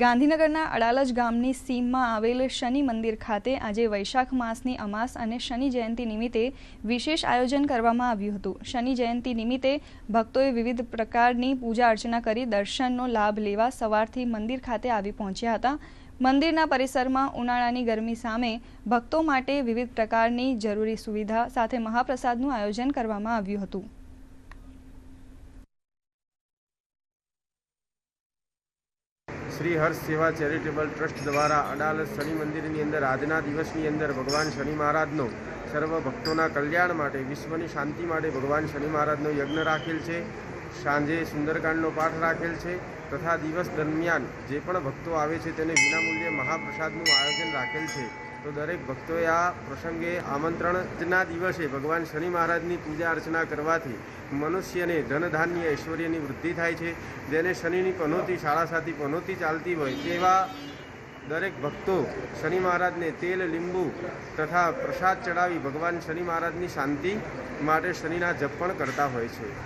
ગાંધીનગરના અડાલજ ગામની સીમમાં આવેલ શનિ મંદિર ખાતે આજે વૈશાખ માસની અમાસ અને શનિ જયંતિ નિમિત્તે વિશેષ આયોજન કરવામાં આવ્યું હતું. શનિ જયંતિ નિમિત્તે ભક્તોએ વિવિધ પ્રકારની પૂજા અર્ચના કરી દર્શનનો લાભ લેવા સવારથી મંદિર ખાતે આવી પહોંચ્યા હતા. મંદિરના પરિસરમાં ઉનાળાની ગરમી સામે ભક્તો માટે વિવિધ પ્રકારની જરૂરી સુવિધા સાથે મહાપ્રસાદનું આયોજન કરવામાં આવ્યું હતું. શ્રી હર્ષ સેવા ચેરિટેબલ ટ્રસ્ટ દ્વારા અડાલજ શનિ મંદિરની અંદર આજના દિવસની અંદર ભગવાન શનિ મહારાજનો સર્વ ભક્તોના કલ્યાણ માટે વિશ્વની શાંતિ માટે ભગવાન શનિ મહારાજનો યજ્ઞ રાખેલ છે. સાંજે સુંદરકાંડનો પાઠ રાખેલ છે તથા દિવસ દરમિયાન જે પણ ભક્તો આવે છે તેને વિનામૂલ્યે મહાપ્રસાદનું આયોજન રાખેલ છે. તો દરેક ભક્તોએ આ પ્રસંગે આમંત્રણના દિવસે ભગવાન શનિ મહારાજની પૂજા અર્ચના કરવાથી મનુષ્યને ધનધાન્ય ઐશ્વર્યની વૃદ્ધિ થાય છે. જેને શનિની પનોતી, શાળા સાથી પનોતી ચાલતી હોય તેવા દરેક ભક્તો શનિ મહારાજને તેલ, લીંબુ તથા પ્રસાદ ચડાવી ભગવાન શનિ મહારાજની શાંતિ માટે શનિના જપ પણ કરતા હોય છે.